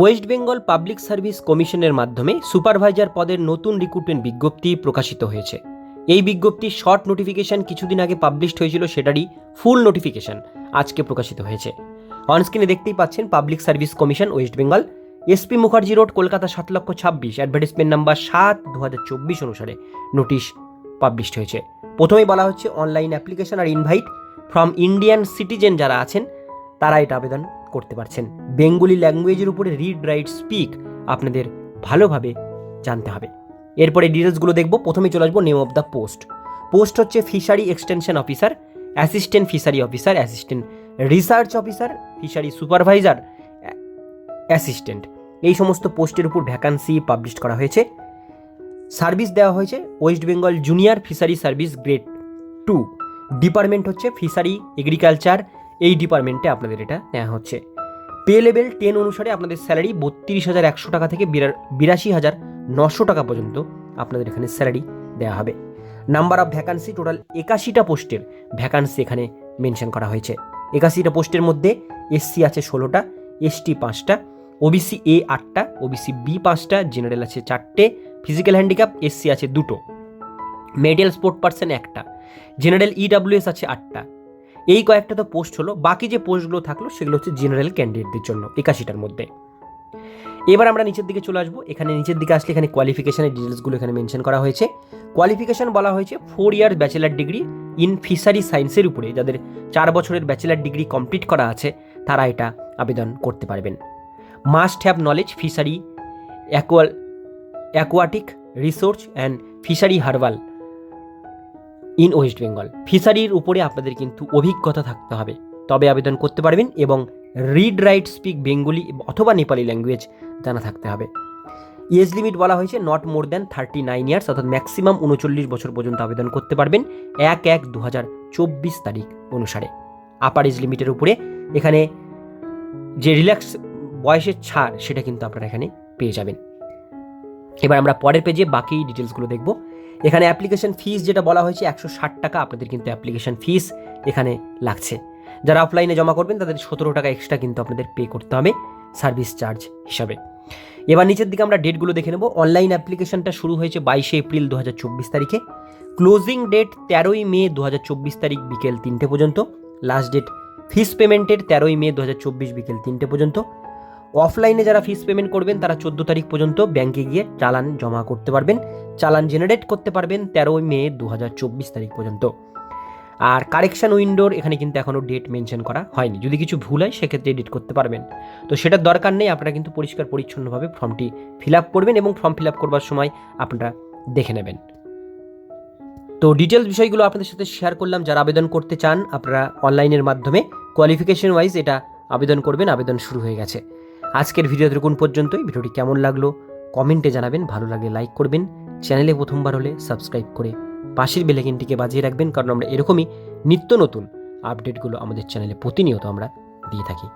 West Bengal public service কমিশনের মাধ্যমে supervisor পদের নতুন রিক্রুটমেন্ট বিজ্ঞপ্তি প্রকাশিত হয়েছে। এই বিজ্ঞপ্তির শর্ট নোটিফিকেশন কিছুদিন আগে পাবলিশড হয়েছিল, সেটারই ফুল নোটিফিকেশন আজকে প্রকাশিত হয়েছে। অনস্ক্রিনে দেখতেই পাচ্ছেন public service commission west Bengal SP Mukherjee road, Kolkata সাত লক্ষ ছাব্বিশ অ্যাডভার্টিসমেন্ট নাম্বার সাত দু হাজার চব্বিশ অনুসারে নোটিশ পাবলিশড হয়েছে। প্রথমেই বলা হচ্ছে, অনলাইন অ্যাপ্লিকেশন আর ইনভাইট ফ্রম ইন্ডিয়ান সিটিজেন যারা আছেন, তারা এটা আবেদন করতে পারছেন। বেঙ্গলি ল্যাঙ্গুয়েজের উপরে রিড রাইট স্পিক আপনাদের ভালোভাবে জানতে হবে। এরপরে ডিটেলসগুলো দেখব, প্রথমে চলে আসব name of the post post হচ্ছে fishery extension officer assistant fishery officer assistant research officer fishery supervisor assistant এই সমস্ত পোস্টের উপর ভ্যাকান্সি পাবলিশ করা হয়েছে। সার্ভিস দেওয়া হয়েছে west Bengal junior fishery service grade two department হচ্ছে ফিশারি এগ্রিকালচার এই ডিপার্টমেন্টে আপনাদের এটা নেওয়া হচ্ছে। পে লেভেল টেন অনুসারে আপনাদের স্যালারি বত্রিশ হাজার একশো টাকা থেকে বিরা- বিরাশি হাজার নশো টাকা পর্যন্ত আপনাদের এখানে স্যালারি দেওয়া হবে। নাম্বার অফ ভ্যাকান্সি টোটাল একাশিটা পোস্টের ভ্যাকান্সি এখানে মেনশন করা হয়েছে। একাশিটা পোস্টের মধ্যে এসসি আছে ষোলোটা এসটি পাঁচটা ওবিসি এ আটটা ওবিসি বি পাঁচটা জেনারেল আছে চারটে ফিজিক্যাল হ্যান্ডিক্যাপ এসসি আছে দুটো। মেডিয়াল স্পোর্ট পার্সন একটা। জেনারেল ইডাব্লিউএস আছে আটটা। এই কয়েকটা তো পোস্ট হলো, বাকি যে পোস্টগুলো থাকল সেগুলো হচ্ছে জেনারেল ক্যান্ডিডেটদের জন্য, একাশিটার মধ্যে। এবার আমরা নিচের দিকে চলে আসব, এখানে নিচের দিকে আসলে এখানে কোয়ালিফিকেশানের ডিটেলসগুলো এখানে মেনশন করা হয়েছে। কোয়ালিফিকেশান বলা হয়েছে four year bachelor degree in fishery সায়েন্সের উপরে, যাদের চার বছরের ব্যাচেলার ডিগ্রি কমপ্লিট করা আছে, তারা এটা আবেদন করতে পারবেন। Must have knowledge fishery aqua aquatic resource and fishery herbal in west Bengal. ফিশারির উপরে আপনাদের কিন্তু অভিজ্ঞতা থাকতে হবে। তবে আবেদন করতে পারবেন এবং রিড রাইট স্পিক বেঙ্গলি অথবা নেপালি ল্যাঙ্গুয়েজ জানা থাকতে হবে। এজ লিমিট বলা হয়েছে not more than thirty nine years অর্থাৎ ম্যাক্সিমাম উনচল্লিশ বছর পর্যন্ত আবেদন করতে পারবেন এক এক দু হাজার চব্বিশ তারিখ অনুসারে। আপার এজ লিমিটের উপরে এখানে যে রিল্যাক্স বয়সের ছাড় সেটা কিন্তু আপনারা এখানে পেয়ে যাবেন। এবার আমরা পরের পেজে বাকি ডিটেলসগুলো দেখব। এখানে অ্যাপ্লিকেশন ফিস যেটা বলা হয়েছে, একশো ষাট টাকা আপনাদের কিন্তু অ্যাপ্লিকেশন ফিস এখানে লাগছে। যারা অফলাইনে জমা করবেন, তাদের সতেরো টাকা এক্সট্রা কিন্তু আপনাদের পে করতে হবে সার্ভিস চার্জ হিসাবে। এবার নিচের দিকে আমরা ডেটগুলো দেখে নেব। অনলাইন অ্যাপ্লিকেশনটা শুরু হয়েছে বাইশে এপ্রিল দু হাজার চব্বিশ তারিখে। ক্লোজিং ডেট তেরোই মে দু হাজার চব্বিশ তারিখ বিকেল তিনটে পর্যন্ত। লাস্ট ডেট ফিস পেমেন্টের তেরোই মে দু হাজার চব্বিশ বিকেল তিনটে পর্যন্ত। অফলাইনে যারা ফিস পেমেন্ট করবেন, তারা চোদ্দ তারিখ পর্যন্ত ব্যাংকে গিয়ে চালান জমা করতে পারবেন। চালান জেনারেট করতে পারবেন তেরোই মে দু হাজার চব্বিশ তারিখ পর্যন্ত। আর কারেকশন উইন্ডোর এখানে কিন্তু এখনও ডেট মেনশন করা হয়নি। যদি কিছু ভুল হয়, সেক্ষেত্রে এডিট করতে পারবেন। তো সেটার দরকার নেই, আপনারা কিন্তু পরিষ্কার পরিচ্ছন্নভাবে ফর্মটি ফিল আপ করবেন এবং ফর্ম ফিল আপ করবার সময় আপনারা দেখে নেবেন। তো ডিটেলস বিষয়গুলো আপনাদের সাথে শেয়ার করলাম। যারা আবেদন করতে চান, আপনারা অনলাইনের মাধ্যমে কোয়ালিফিকেশন ওয়াইজ এটা আবেদন করবেন। আবেদন শুরু হয়ে গেছে। আজকের ভিডিও দেখুন পর্যন্তই। ভিডিওটি কেমন লাগল কমেন্টে জানাবেন। ভালো লাগলে লাইক করবেন। চ্যানেলে প্রথমবার হলে সাবস্ক্রাইব করে পাশের বেলাইকিনটিকে বাজিয়ে রাখবেন, কারণ আমরা এরকমই নিত্য নতুন আপডেটগুলো আমাদের চ্যানেলে প্রতিনিয়ত আমরা দিয়ে থাকি।